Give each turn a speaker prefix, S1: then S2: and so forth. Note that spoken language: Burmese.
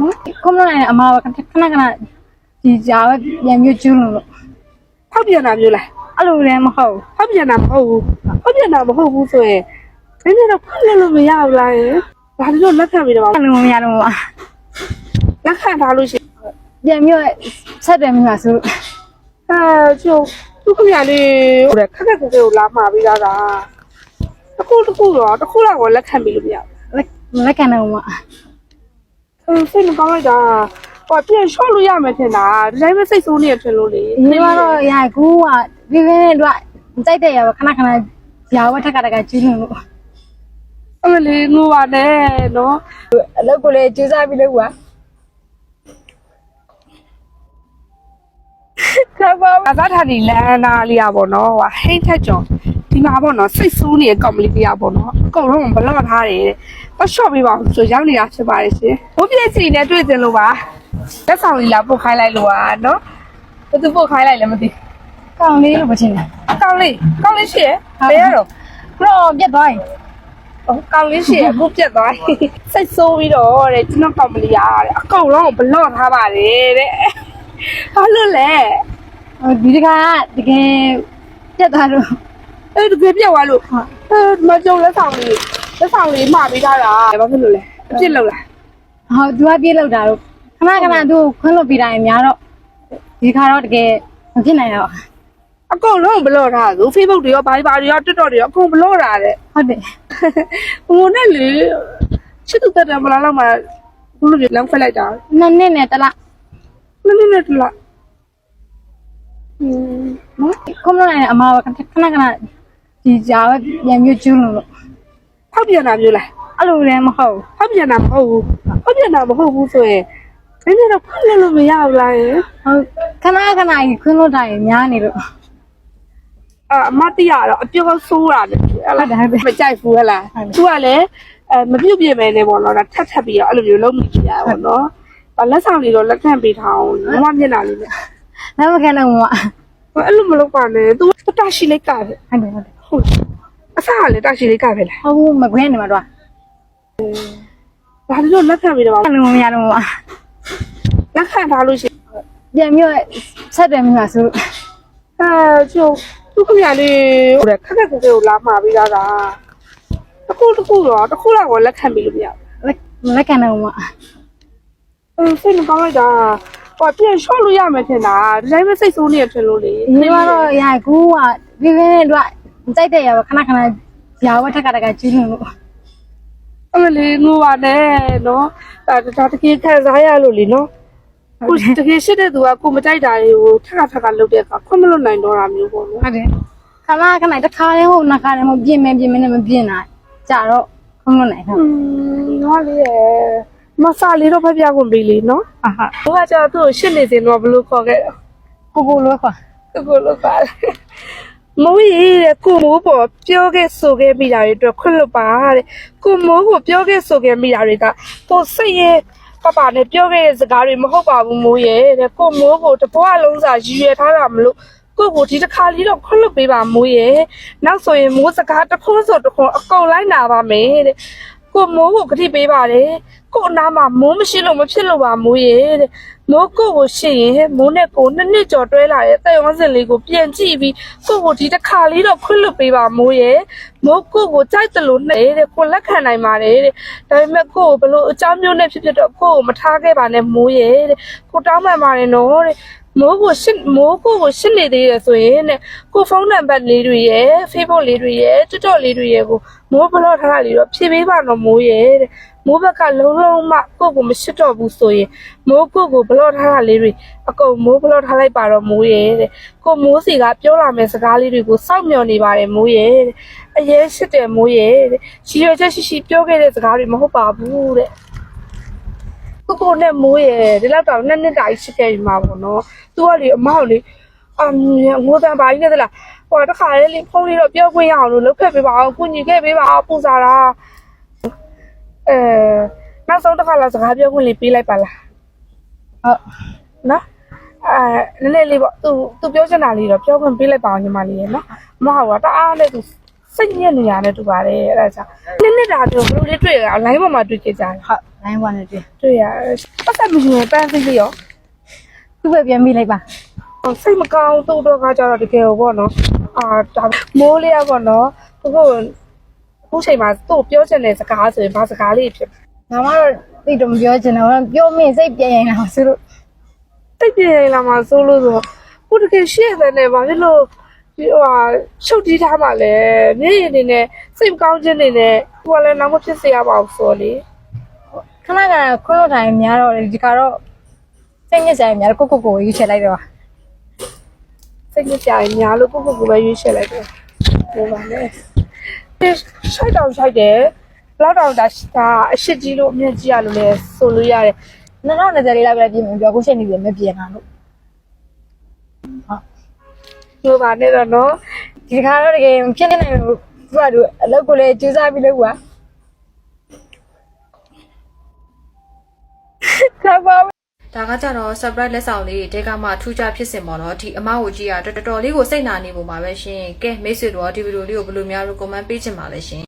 S1: နော်ခုမလို့နိုင်အမကခဏခဏဒီကြားပဲပြန်မျိုးကျွလို့လို့
S2: ဖောက်ပြန်တာမျိုးလား
S1: အဲ့လိုလည်းမဟုတ်
S2: ဖောက်ပြန်တာမဟုတ်ဘူးဖောက်ပြန်တာမဟုတ်ဘူးဆိုရင်နည်းနည်းတော့ဖွင့်လို့လို့မရဘူးလားယင်ဒါလည်းတော့လက်ခံပြီးတော့
S1: အဲ့လိုမရတော့ဘူး
S2: လက်ခံထားလို့ရှိရင်
S1: ပြန်မျိုးဆက်တယ်မျိုးဆိုလို့
S2: အဲကျုပ်သူခင်ဗျာလေးဟိုတဲ့ခက်ခက်ခဲခဲကိုလာမှာပြီးသားကတစ်ခုတစ်ခုတော့တစ်ခုတော့ကိုလက်ခံပြီးလို့မရဘူး
S1: လက်လက်ခံတော့မှာ
S2: အဲစိတ်မကောင်းလိုက်တာဟိုပြန်လျှော့လို့ရမယ်ထင်တာဒီတိုင်းပဲစိတ်ဆိုးနေရထင်လို့လေ
S1: ဒီမှာတော့ရကူကပြပြနဲ့တော့ကြိုက်တဲ့ရပါခဏခဏကြားပဲထက်ကတက်ကကျွလို့လို့
S2: အဲ့မလေးငိုပါနဲ့နော်
S1: အလုပ်ကိုလည်းကြိုးစားပြီးလုပ်ပါ
S2: ခါပါအသာထာဒီလန်နာလေးอ่ะဗောနော်ဟိုဟိတ်ထက်ကြော် ဒီမှာပေါ့နော်စိတ်ဆိုးနေတဲ့ company တရားပေါ့နော်အကုန်လုံးဘလော့ထားတယ်တဲ့ပတ်ရှော့ပေးပါဦးဆိုရောက်နေတာဖြစ်ပါတယ်ရှင်ဘိုးပြည့်စီနဲ့တွေ့တင်လို့ပါလက်ဆောင်လေးလာပို့ခိုင်းလိုက်လို့ပါနော်ဘယ်သူပို့ခိုင်းလိုက်လဲမသိ
S1: ကောင်လေးလို့မထင်ဘူး
S2: အကောင်လေးကောင်လေးရှိရယ်ဘယ်ရတော့က
S1: တော့ပြတ်သွားရင်
S2: ကောင်လေးရှိရအခုပြတ်သွားစိတ်ဆိုးပြီးတော့တဲ့ကျွန်တော်ကောင်မလီရတဲ့အကောင်လုံးဘလော့ထားပါတယ်တဲ့ဘာလို့လဲ
S1: ဒီတခါတကယ်ပြတ်သွားတော့
S2: အဲ့တကယ်ပြက်သွားလို့အဲမကြုံလက်ဆောင်လေးလက်ဆောင်လေးမှာပေးထားတာဘာဖြစ်လို့လဲအပြစ်လောက်လား
S1: ဟောသူကပြေးလောက်တာတော့ခဏခဏသူခွန်းလို့ပြတိုင်းများတော့ဒီခါတော့တကယ်မဖြစ်နိုင်တော့
S2: အကုန်လုံးဘလော့ထားသူ Facebook တွေရောဘာဘာတွေရော TikTok တွေရောအကုန်ဘလော့ထားတဲ့
S1: ဟုတ်တယ်
S2: ဟိုနဲ့လေချစ်သူတက်တယ်မလားတော့မှဘလို့လမ်းခွဲလိုက်တာ
S1: နှစ်နှစ်နဲ့တလား
S2: နည်းနည်းနဲ့တလားอืม
S1: နော်ခုမလို့နိုင်အမကခဏခဏ ဒီကြားပဲပြန်မျိုးကျွလို့လို့
S2: ဖောက်ပြန်တာမျိုးလား
S1: အဲ့လိုလည်းမဟုတ်
S2: ဖောက်ပြန်တာမဟုတ်ဘူးဖောက်ပြန်တာမဟုတ်ဘူးဆိုရင်နည်းနည်းတော့ဖွင့်လို့လို့မရဘူးလားယင်
S1: ဟုတ်ခဏခဏကြီးခွန်းလို့တိုင်းများနေလို့
S2: အအမတိရတော့အပြုတ်ဆိုးတာလေဟဲ့လား
S1: ဟုတ်တယ်ဟုတ်တယ်
S2: မကြိုက်ဘူးဟဲ့လား
S1: ဟုတ်တယ်
S2: သူကလည်းအဲမပြုတ်ပြင်းမဲနေပေါ့နော်ဒါထပ်ထပ်ပြီးတော့အဲ့လိုမျိုးလုံးမိကြရပါတော့နော်။လက်ဆောင်လေးတော့လက်ခံပေးထားအောင်။မမမျက်နှာလေးနဲ့
S1: လည်းမခံတော့ဘူးမ။
S2: အဲ့လိုမလုပ်ပါနဲ့။ तू တရှိလိုက်ကပဲ
S1: ဟုတ်တယ်ဟုတ်တယ်။
S2: ဟုတ်။အစားကလည်းတရှိလိုက်ကပဲလား
S1: ဟုတ်မခွင်းနေမှာတော့။
S2: ဒါလေးတော့လက်ခံပေးတော့
S1: အဲ့လိုမရတော့ဘူး
S2: လက်ခံထားလို့ရှိရင်
S1: ပြန်မျိုးဆက်တယ်မျိုးဆိုလို့
S2: အဲကျုပ်သူခင်ဗျာလေးဟိုတဲ့ခက်ခက်ခဲခဲကိုလာမှာပေးတာကတစ်ခုတစ်ခုတော့တစ်ခုတော့ကိုလက်ခံပေးလို့မရဘူး
S1: လက်လက်ခံတော့မ။
S2: အဲစိတ်မကောင်းလိုက်တာ။ဟိုပြန်လျှော့လို့ရမယ်ထင်တာ။ဒီတိုင်းပဲစိတ်ဆိုးနေရထင်လို့လေ
S1: ဒီမှာတော့ရကူကပြပြနဲ့တော့ ကြိုက်တဲ့ရပါခဏခဏကြားပဲထက်ကတက်ကကျွလို့လို့
S2: အဲ့မလေးငိုပါနဲ့နော်ဒါဒါတကယ်ခံစားရလို့လीနော်ကိုတကယ်ရှိတဲ့သူကကိုမကြိုက်တာတွေကိုထက်ခါထက်ခါလုပ်တဲ့အခါခွင့်မလွတ်နိုင်တော့တာမျိုးပေါ့နော်
S1: ဟုတ်တယ်ခဏခဏတစ်ခါလေးဟုတ်နှစ်ခါလေးမပြင်းမဲပြင်းမဲနဲ့မပြင်းနိုင်ကြတော့ခုံးလို့နိုင်တော့
S2: อืมငါလေးရယ်မဆာလေးတော့ဖပြခွင့်ပေးလေနော်
S1: အာဟာ
S2: ဘိုးကကျတော့သူ့ကိုရှစ်နေစဉ်တော့ဘလို့ခေါ်ခဲ့တော့
S1: ကိုကိုလိုခွာ
S2: သူကိုလို့ပါ မိုးရီတဲ့ကိုမိုးပေါ်ပြောခဲ့ဆိုခဲ့မိတာတွေအတွက်ခွင့်လွတ်ပါတဲ့ကိုမိုးကိုပြောခဲ့ဆိုခဲ့မိတာတွေကကိုစိတ်ရဲ့ပပနဲ့ပြောခဲ့တဲ့စကားတွေမဟုတ်ပါဘူးမိုးရဲ့တဲ့ကိုမိုးကိုတပွားလုံးစာရည်ရွယ်ထားတာမလို့ကိုကိုဒီတစ်ခါလေးတော့ခွင့်လွတ်ပေးပါမိုးရဲ့နောက်ဆိုရင်မိုးစကားတစ်ခွန်းဆိုတစ်ခွန်းအကုန်လိုက်နာပါမယ်တဲ့ ကိုမိုးကိုဂတိပေးပါတယ်ကိုအနာမှာမိုးမရှိလို့မဖြစ်လို့ပါမိုးရဲ့တဲ့မိုးကိုကိုရှိရင်မိုးနဲ့ကိုနှစ်နှစ်ကျော်တွဲလာတဲ့တဲ့ဝန်းစင်လေးကိုပြန်ကြည့်ပြီးကိုကိုဒီတစ်ခါလေးတော့ခွင့်လွတ်ပေးပါမိုးရဲ့မိုးကိုကိုကြိုက်တယ်လို့နဲ့တဲ့ကိုလက်ခံနိုင်ပါတယ်တဲ့ဒါပေမဲ့ကိုကိုဘလို့အကြောင်းမျိုးနဲ့ဖြစ်ဖြစ်တော့ကိုကိုမထားခဲ့ပါနဲ့မိုးရဲ့တဲ့ကိုတောင်းပန်ပါတယ်နော်တဲ့ မိုးကိုရှစ်မိုးကိုကိုရှစ်နေသေးရဆိုရင်တဲ့ကိုဖုန်းနံပါတ်လေးတွေရယ် Facebook လေးတွေရယ် TikTok လေးတွေရယ်ကိုမိုးဘလော့ထားတာလေးတော့ဖြည့်ပေးပါတော့မိုးရယ်တဲ့မိုးဘက်ကလုံးလုံးမကိုကိုမရှစ်တော့ဘူးဆိုရင်မိုးကိုကိုဘလော့ထားတာလေးတွေအကုန်မိုးဘလော့ထားလိုက်ပါတော့မိုးရယ်တဲ့ကိုမိုးစီကပြောလာမယ့်စကားလေးတွေကိုစောင့်မျှော်နေပါတယ်မိုးရယ်တဲ့အရေးရှစ်တယ်မိုးရယ်တဲ့ရှီရွယ်ချက်ရှိရှိပြောခဲ့တဲ့စကားတွေမဟုတ်ပါဘူးတဲ့ ကိုကိုနဲ့မိုးရယ်ဒီလောက်တောင်နှစ်နှစ်တာကြီးရှိခဲ့ပြီမှာပေါ့နော်သူကလေအမောက်လေအမ်ငိုတန်ပါကြီးနဲ့တလားဟိုတခါလေးလေဖုန်းလေးတော့ပြောခွင့်ရအောင်လို့လုပ်ခဲ့ပေးပါအောင်ကုညီခဲ့ပေးပါအောင်ပူစားတာအဲနောက်ဆုံးတစ်ခါလာစကားပြောခွင့်လေးပေးလိုက်ပါလား
S1: ဟုတ်
S2: နော်အဲနည်းနည်းလေးပေါ့သူသူပြောချင်တာလေးတော့ပြောခွင့်ပေးလိုက်ပါအောင်ညီမလေးရေနော်မဟုတ်ပါတအားနဲ့သူစိတ်ညစ်နေရတဲ့တူပါတယ်အဲ့ဒါကြောင့်နည်းနည်းတာပြောဘလို့လေးတွေ့ရအောင် line ပေါ်မှာတွေ့ကြကြတယ်
S1: ဟုတ် လိုင်းဘွားနဲ့တွေ့
S2: တွေ့ရတယ်ပတ်သက်မယူရင်ပန်းစိတ်လေးရော
S1: သူ့ပဲပြန်မိလိုက်ပါ
S2: ဟိုစိတ်မကောင်းသူ့တော့ကကြတော့တကယ်ပေါ့နော်အာဒါမိုးလေးရပေါ့နော်သူကအခုချိန်မှာသူ့ပြောချင်တဲ့စကားဆိုရင်ဘာစကားလေးဖြစ်
S1: ငါမတော့သိတော့မပြောချင်တော့ပြောမင်းစိတ်ပြန်ရင်လာဆိုလို့
S2: တိတ်ပြင်းလာမှာစိုးလို့ဆိုဟိုတကယ်ရှေ့တဲ့နဲ့ဘာဖြစ်လို့ဒီဟိုဟာရှုပ်တီးထားမှလဲမျက်ရည်အနေနဲ့စိတ်မကောင်းခြင်းနေနဲ့ဟိုကလည်းနောက်မဖြစ်စေရပါဘူးဆိုလေ
S1: ခဏကခွန်းလို့ထိုင်များတော့လေဒီကတော့စိတ်ညစ်စရာများတော့ကိုကိုကိုရွေးချယ်လိုက်တော့
S2: စိတ်ညစ်ကြရင်ညာလို့ကိုကိုကိုပဲရွေးချယ်လိုက်တယ်ဟုတ်ပါနဲ့ရှိုက်တော့ရှိုက်တယ်ဘလောက်တော့ဒါဒါအရှိကြီးလို့အမြင့်ကြီးရလို့လဲဆိုလို့ရတယ်
S1: 2020လေးလောက်ပဲပြင်မယ်ပြောအခုချိန်နေပြင်မပြင်တာလို့
S2: ဟုတ်ပါနဲ့တော့နော်
S1: ဒီခါတော့တကယ်ဖြစ်နေနိုင်လို့သူကသူအလုပ်ကိုလည်းကြိုးစားပြီးလုပ်ပါခါပါ
S3: ဒါကကြတော့ surprise လက်ဆောင်လေးတဲကမှထူးခြားဖြစ်စင်ပေါ့နော်ဒီအမကိုကြည့်ရတော်တော်လေးကိုစိတ်နာနေပုံပါပဲရှင်ကဲမိတ်ဆွေတို့ဒီဗီဒီယိုလေးကိုဘယ်လိုများလို့ comment ပေးချင်ပါလဲရှင်